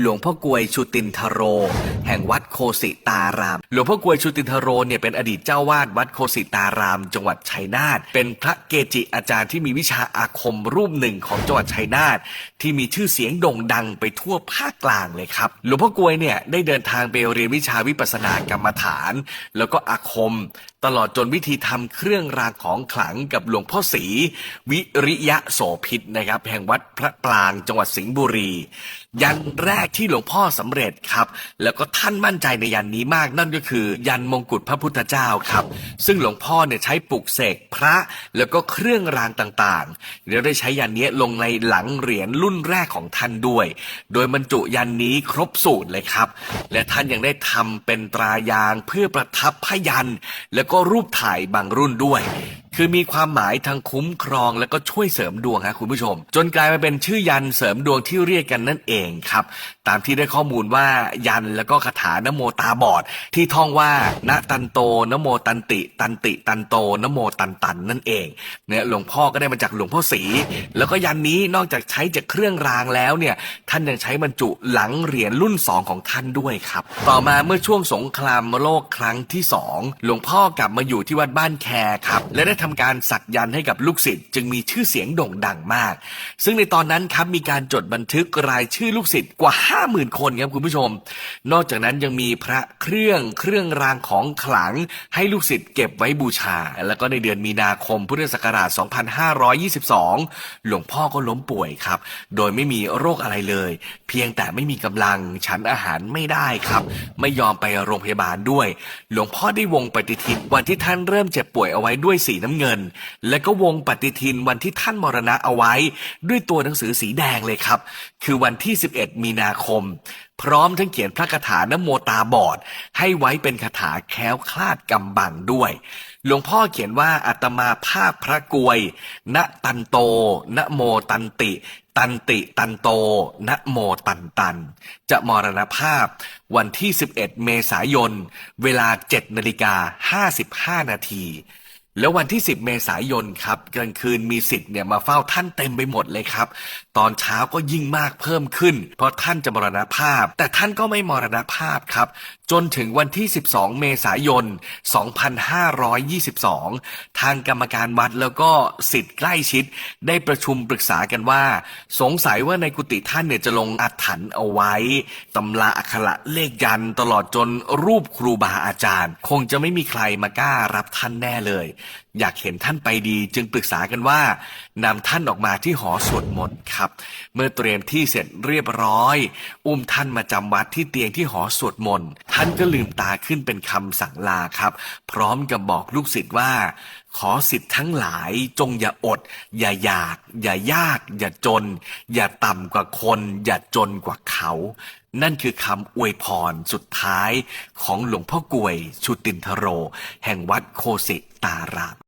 หลวงพ่อกวยชุตินทโร แห่งวัดโคสิตาราม หลวงพ่อกวยชุตินทโรเนี่ยเป็นอดีตเจ้าวาดวัดโคสิตาราม จังหวัดชัยนาทเป็นพระเกจิอาจารย์ที่มีวิชาอาคมรูปหนึ่งของจังหวัดชัยนาทที่มีชื่อเสียงโด่งดังไปทั่วภาคกลางเลยครับ หลวงพ่อกวยเนี่ยได้เดินทางไปเรียนวิชาวิปัสสนากรรมฐาน แล้วก็อาคม ตลอดจนวิธีทำเครื่องรางของขลังกับหลวงพ่อศรีวิริยะโสพิษนะครับ แห่งวัดพระปรางจังหวัดสิงห์บุรี ยันแรกที่หลวงพ่อสำเร็จครับ แล้วก็ท่านมั่นใจในยันนี้มากนั่นก็คือ ยันมงกุฎพระพุทธเจ้าครับ ซึ่งหลวงพ่อเนี่ยใช้ปลุกเสกพระแล้วก็เครื่องรางต่างๆแล้วได้ใช้ยันนี้ลงในหลังเหรียญรุ่นแรกของท่านด้วย โดยบรรจุยันนี้ครบสูตรเลยครับ และท่านยังได้ทำเป็นตรายางเพื่อประทับพยันแล้วก็รูปถ่ายบางรุ่นด้วย คือมีความหมายทั้งคุ้มครองแล้วก็ช่วยเสริมดวงฮะคุณผู้ชม จนกลายมาเป็นชื่อยันเสริมดวงที่เรียกกันนั่นเองครับ ตามที่ได้ข้อมูลว่ายันแล้วก็คาถานโมตาบอด ที่ท่องว่านะตันโตนโมตันติ ตันติตันโตนโมตันตันนั่นเองเนี่ยหลวงพ่อก็ได้มาจากหลวงพ่อศรีแล้วก็ยันนี้นอกจากใช้จากเครื่องรางแล้วเนี่ยท่านยังใช้บรรจุหลังเหรียญรุ่นสองของท่านด้วยครับ ต่อมาเมื่อช่วงสงครามโลกครั้งที่สองหลวงพ่อกลับมาอยู่ที่วัดบ้านแคครับและได้ทำการสักยันให้กับลูกศิษย์จึงมีชื่อเสียงโด่งดังมาก ซึ่งในตอนนั้นครับมีการจดบันทึกรายชื่อลูกศิษย์กว่า 50,000 คนครับคุณผู้ชม นอกจากนั้นยังมีพระเครื่องเครื่องรางของขลังให้ลูกศิษย์เก็บไว้บูชา แล้วก็ในเดือนมีนาคมพุทธศักราช 2522 หลวงพ่อก็ล้มป่วยครับ โดยไม่มีโรคอะไรเลย เพียงแต่ไม่มีกำลังฉันอาหารไม่ได้ครับ ไม่ยอมไปโรงพยาบาลด้วย หลวงพ่อได้วงปฏิทินวันที่ท่านเริ่มเจ็บป่วยเอาไว้ด้วยสีน้ำเงิน และก็วงปฏิทินวันที่ท่านมรณะเอาไว้ ด้วยตัวหนังสือสีแดงเลยครับ คือวันที่ 11 มีนาคม พร้อมทั้งเขียนพระคาถานโมตาบอด ให้ไว้เป็นคาถาแคล้วคลาดกำบังด้วยหลวงพ่อเขียนว่าอาตมาภาคพระกวย ณตันโต ณโมตันติ ตันติตันโต ณโมตันตัน จะมรณภาพวันที่ 11 เมษายน เวลา 7นาฬิกา55นาที แล้ววันที่ 10 เมษายนครับกลางคืนมีสิทธิ์เนี่ยมาเฝ้าท่านเต็มไปหมดเลยครับ ตอนเช้าก็ยิ่งมากเพิ่มขึ้น เพราะท่านจะมรณภาพ แต่ท่านก็ไม่มรณภาพครับ จนถึงวันที่ 12 เมษายน 2522 ทางกรรมการวัดแล้วก็สิทธิ์ใกล้ชิด ได้ประชุมปรึกษากันว่า สงสัยว่าในกุฏิท่านเนี่ยจะลงอาถรรพ์เอาไว้ตำราอักขระเลขยันตลอดจนรูปครูบาอาจารย์ คงจะไม่มีใครมากล้ารับท่านแน่เลย อยากเห็นท่านไปดีจึงปรึกษากันว่านำท่านออกมาที่หอสวดมนต์ครับ เมื่อเตรียมที่เสร็จเรียบร้อย อุ้มท่านมาจำวัดที่เตียงที่หอสวดมนต์ท่านก็ลืมตาขึ้นเป็นคำสั่งลาครับ พร้อมกับบอกลูกศิษย์ว่า ขอสิทธิ์ทั้งหลายจงอย่าอด อย่าอยาก อย่ายาก อย่าจน อย่าต่ำกว่าคน อย่าจนกว่าเขา นั่นคือคำอวยพรสุดท้ายของหลวงพ่อกวยชุตินทโร แห่งวัดโคสิตาราม